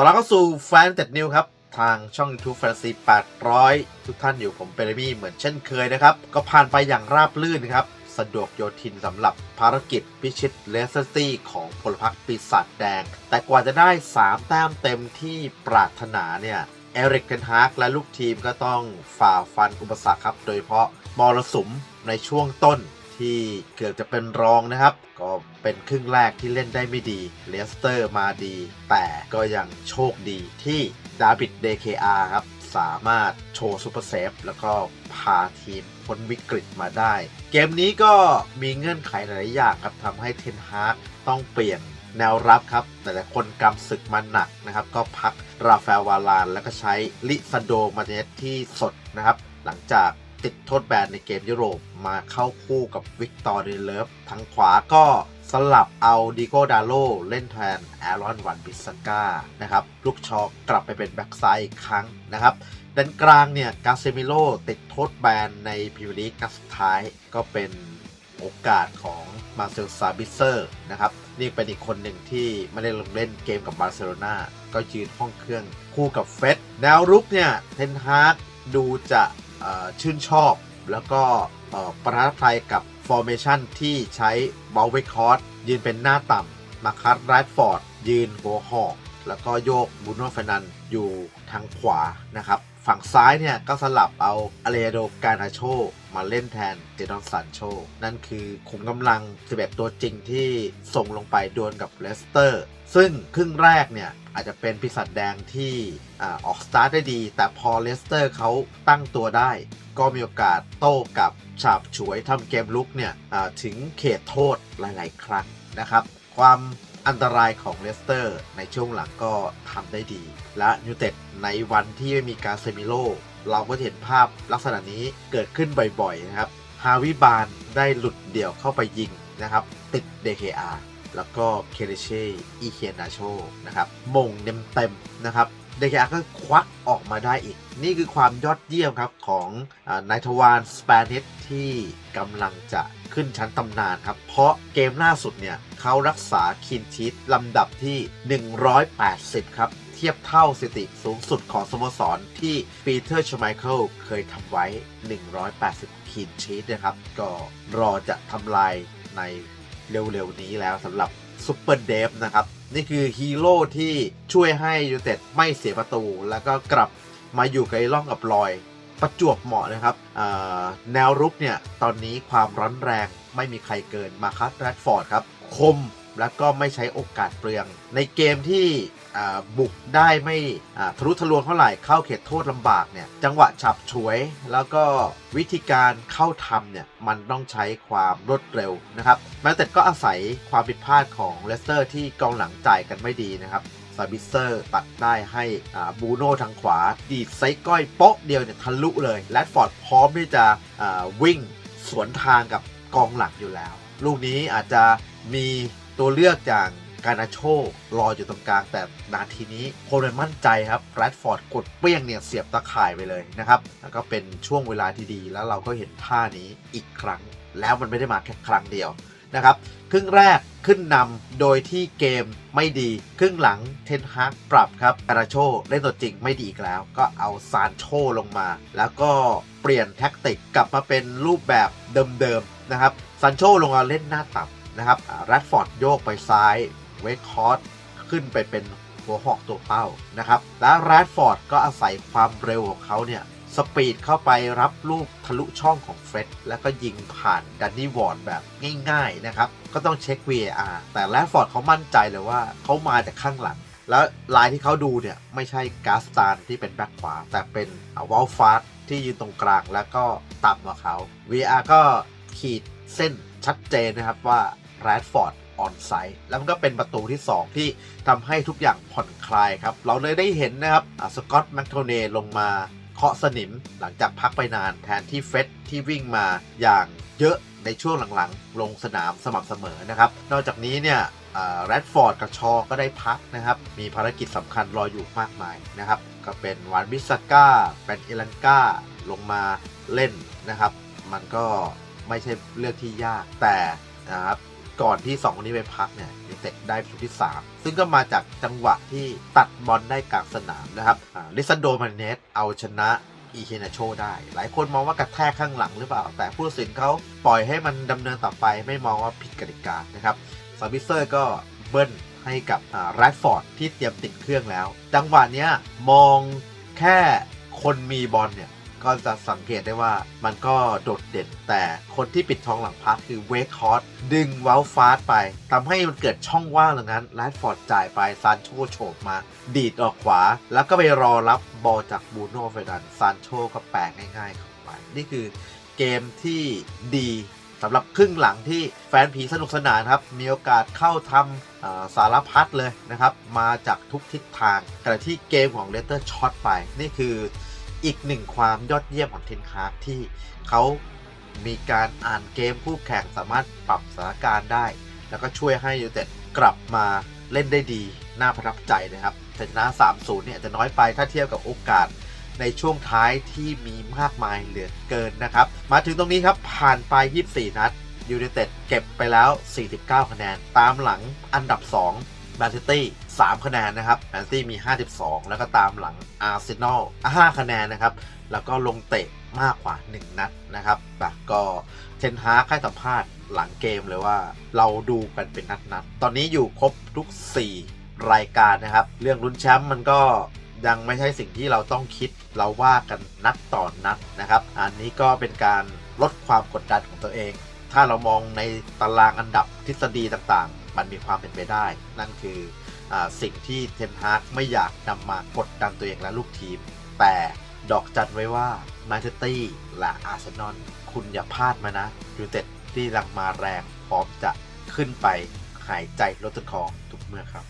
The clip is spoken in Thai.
ต้อนรับเข้าสู่แฟนเต็ดนิวครับ ทางช่อง YouTube f a n t a s y 800 ทุกท่านอยู่ผมเปรมี่เหมือนเช่นเคยนะครับ ก็ผ่านไปอย่างราบลื่นครับ สะดวกโยทินสำหรับภารกิจพิชิตเลสเตอร์ตี้ของพลพรรคปีศาจแดง แต่กว่าจะได้ 3 แต้มเต็มที่ปรารถนาเนี่ยเอริกเทนฮากและลูกทีมก็ต้องฝ่าฟันอุปสรรคครับ โดยเฉพาะมรสุมในช่วงต้น ที่เกือบจะเป็นรองนะครับ ก็เป็นครึ่งแรกที่เล่นได้ไม่ดีเลสเตอร์มาดี แต่ก็ยังโชคดีที่ดาบิด DKR ครับ สามารถโชว์ซูเปอร์เซฟแล้วก็พาทีมพ้นวิกฤตมาได้ เกมนี้ก็มีเงื่อนไขหลายอย่างครับทำให้เทนฮากต้องเปลี่ยนแนวรับครับ แต่ละคนกำศึกมาหนักนะครับ ก็พักราฟาลวาลาน แล้วก็ใช้ลิซาโดมาเนสที่สดนะครับ หลังจาก ติดโทษแบนในเกมยุโรปมาเข้าคู่กับวิกตอร์เดเลฟทางขวาก็สลับเอาดิโกดาโลเล่นแทนแอรอนวันบิสก้านะครับลูกชอกกลับไปเป็นแบ็กซ้ายอีกครั้งนะครับด้านกลางเนี่ยกาเซมิโลติดโทษแบนในพรีเมียร์ลีกนัดสุดท้ายก็เป็นโอกาสของมาเซลซาบิเซอร์นะครับนี่เป็นอีกคนหนึ่งที่ไม่ได้ลงเล่นเกมกับบาร์เซโลนาก็ยืนห้องเครื่องคู่กับเฟสแนวรุกเนี่ยเทนฮากดูจะ ชื่นชอบ แล้วก็ประทับใจกับฟอร์เมชันที่ใช้บอลเวคอร์ดยืนเป็นหน้าต่ำมาคัสไรฟอร์ดยืนหัวหอก แล้วก็โยกบูโนเฟนันอยู่ทางขวานะครับฝั่งซ้ายเนี่ยก็สลับเอาอเลโดกานาโชมาเล่นแทนเจดอนสันโช นั่นคือขุมกำลัง 11 ตัวจริงที่ส่งลงไปดวลกับเลสเตอร์ ซึ่งครึ่งแรกเนี่ย อาจจะเป็นปีศาจแดงที่ออกสตาร์ทได้ดี แต่พอเลสเตอร์เขาตั้งตัวได้ ก็มีโอกาสโต้กับฉาบฉวยทำเกมลุกเนี่ยถึงเขตโทษหลาย ๆ ครั้งนะครับ ความอันตรายของเลสเตอร์ในช่วงหลังก็ทำได้ดี และยูเต็ดในวันที่ไม่มีการเซมิโลเราก็เห็นภาพลักษณะนี้เกิดขึ้นบ่อย ๆ นะครับ ฮาวิบานได้หลุดเดี่ยวเข้าไปยิงนะครับ ติด DKR แล้วก็เคเดเช่อีเคียนาโชนะครับมงเต็มๆนะครับเดคอาก็ควักออกมาได้อีก นี่คือความยอดเยี่ยมครับของอนายทวานสเปนิสที่กำลังจะขึ้นชั้นตำนานครับ เพราะเกมล่าสุดเนี่ยเขารักษาคินชีตลำดับที่ 180 ครับ เทียบเท่าสถิติสูงสุดของสโมสรที่ปีเตอร์ชไมเคิลเคยทำไว้ 180 คินชีตนะครับ ก็รอจะทำลายใน เร็วๆนี้แล้วสำหรับซุปเปอร์เดฟนะครับ นี่คือฮีโร่ที่ช่วยให้ยูเต็ดไม่เสียประตู แล้วก็กลับมาอยู่กับไอ้ร่องกับรอย ประจวบเหมาะนะครับแนวรุกเนี่ย ตอนนี้ความร้อนแรงไม่มีใครเกินมาคัสแรดฟอร์ดครับ คมแล้วก็ไม่ใช้โอกาสเปลือง ในเกมที่ บุกได้ไม่ทะลุทะลวงเท่าไหร่เข้าเขตโทษลำบากเนี่ยจังหวะฉับฉวย แล้วก็วิธีการเข้าทำเนี่ยมันต้องใช้ความรวดเร็วนะครับแม้แต่ก็อาศัยความผิดพลาดของเลสเตอร์ที่กองหลังจ่ายกันไม่ดีนะครับซาบิเซอร์ตัดได้ให้บูโน่ทางขวา ดีดไซก้อยโป๊ะเดียวเนี่ยทะลุเลยแรดฟอร์ดพร้อมที่จะวิ่งสวนทางกับกองหลังอยู่แล้ว ลูกนี้อาจจะมีตัวเลือกจาก การนาโชรออยู่ตรงกลาง แต่นาทีนี้โคลนมั่นใจครับแรดฟอร์ดกดเปี้ยงเนี่ยเสียบตะข่ายไปเลยนะครับแล้วก็เป็นช่วงเวลาที่ดีแล้วเราก็เห็นท่านี้อีกครั้ง แล้วมันไม่ได้มาแค่ครั้งเดียวนะครับครึ่งแรกขึ้นนำโดยที่เกมไม่ดี ครึ่งหลังเทนฮากปรับครับการาโชเล่นตัวจริงไม่ดีอีกแล้ว ก็เอาซานโชลงมา แล้วก็เปลี่ยนแท็กติกกลับมาเป็นรูปแบบเดิมๆนะครับซานโชลงมาเล่นหน้าต่ำนะครับแรดฟอร์ดโยกไปซ้าย เวคคอร์สขึ้นไปเป็นหัวหอกตัวเป้านะครับ และแรดฟอร์ดก็อาศัยความเร็วของเขาเนี่ยสปีดเข้าไปรับลูกทะลุช่องของเฟร็ดแล้วก็ยิงผ่านดันนี่วอร์ดแบบง่ายๆนะครับ ก็ต้องเช็ค VAR แต่แรดฟอร์ดเขามั่นใจเลยว่าเขามาจากข้างหลัง แล้วลายที่เขาดูเนี่ย ไม่ใช่กาสตานที่เป็นแบ็คขวา แต่เป็นวอลฟาสที่ยืนตรงกลางแล้วก็ต่ำกว่าเขา VR ก็ขีดเส้นชัดเจนนะครับว่าแรดฟอร์ด ออนไซด์แล้วมันก็เป็นประตูที่ 2 ที่ทำให้ทุกอย่างผ่อนคลายครับ เราเลยได้เห็นนะครับสกอตต์แมคโทเนลงมาเคาะสนิมหลังจากพักไปนานแทนที่เฟสที่วิ่งมาอย่างเยอะในช่วงหลังๆ ลงสนามสม่ำเสมอนะครับ นอกจากนี้เนี่ยแรดฟอร์ดกับชอก็ได้พักนะครับ มีภารกิจสำคัญรออยู่มากมายนะครับ ก็เป็นวานบิสก้าเป็นเอลันก้าลงมาเล่นนะครับ มันก็ไม่ใช่เรื่องที่ยากแต่นะครับ ก่อนที่2คนนี้ไปพักเนี่ยยูเต็ดได้ประตูที่ 3 ซึ่งก็มาจากจังหวะที่ตัดบอลได้กลางสนามนะครับลิซันโดมันเนสเอาชนะอีเฮนาโชได้ หลายคนมองว่ากระแทกข้างหลังหรือเปล่า แต่ผู้ตัดสินเขาปล่อยให้มันดำเนินต่อไปไม่มองว่าผิดกติกานะครับซาบิเซอร์ก็เบิ้ลให้กับแรดฟอร์ดที่เตรียมติดเครื่องแล้ว จังหวะเนี้ยมองแค่คนมีบอลเนี่ย ก็จะสังเกตได้ว่ามันก็โดดเด่นแต่คนที่ปิดทองหลังพักคือเวคฮอตดึงเวลฟาสไปทำให้มันเกิดช่องว่างตรงนั้นแรดฟอร์ดจ่ายไปซานโชโฉบมา ดีดออกขวา แล้วก็ไปรอรับบอลจากบูโน่เฟดันซานโชก็แปลงง่ายๆเข้าไป นี่คือเกมที่ดีสำหรับครึ่งหลังที่แฟนผีสนุกสนานครับ มีโอกาสเข้าทำสารพัดเลยนะครับ มาจากทุกทิศทางขณะที่เกมของเลสเตอร์ช็อตไป นี่คือ อีกหนึ่งความยอดเยี่ยมของเทนคาร์กที่เขามีการอ่านเกมคู่แข่งสามารถปรับสถานการณ์ได้ แล้วก็ช่วยให้ยูไนเต็ดกลับมาเล่นได้ดี น่าประทับใจนะครับแต่ชนะ 3-0 เนี่ยจะน้อยไปถ้าเทียบกับโอกาสในช่วงท้ายที่มีมากมายเหลือเกินนะครับ มาถึงตรงนี้ครับ ผ่านไป 24 นัดยูไนเต็ดเก็บไปแล้ว 49 คะแนน ตามหลังอันดับ 2 แมนซิตี้3คะแนนนะครับแมนซิตี้มี 52 แล้วก็ตามหลังอาร์เซนอล5คะแนนนะครับ แล้วก็ลงเตะมากกว่า 1 นัดนะครับแบบก็เทนฮากให้สัมภาษณ์หลังเกมเลยว่าเราดูกันเป็นนัดๆ ตอนนี้อยู่ครบทุก 4 รายการนะครับ เรื่องลุ้นแชมป์มันก็ยังไม่ใช่สิ่งที่เราต้องคิดเราว่ากันนัดต่อนนัดนะครับ อันนี้ก็เป็นการลดความกดดันของตัวเอง ถ้าเรามองในตารางอันดับทฤษฎีต่าง มันมีความเป็นไปได้ นั่นคืออสิ่งที่เทนฮากไม่อยากนำมากดดันตัวเองและลูกทีม แต่ดอกจันไว้ว่าแมนเชสเตอร์และอาร์เซนอลคุณอย่าพลาดมานะยูเต็ดที่รังมาแรงพร้อมจะขึ้นไปหายใจลดต้นคอทุกเมื่อครับ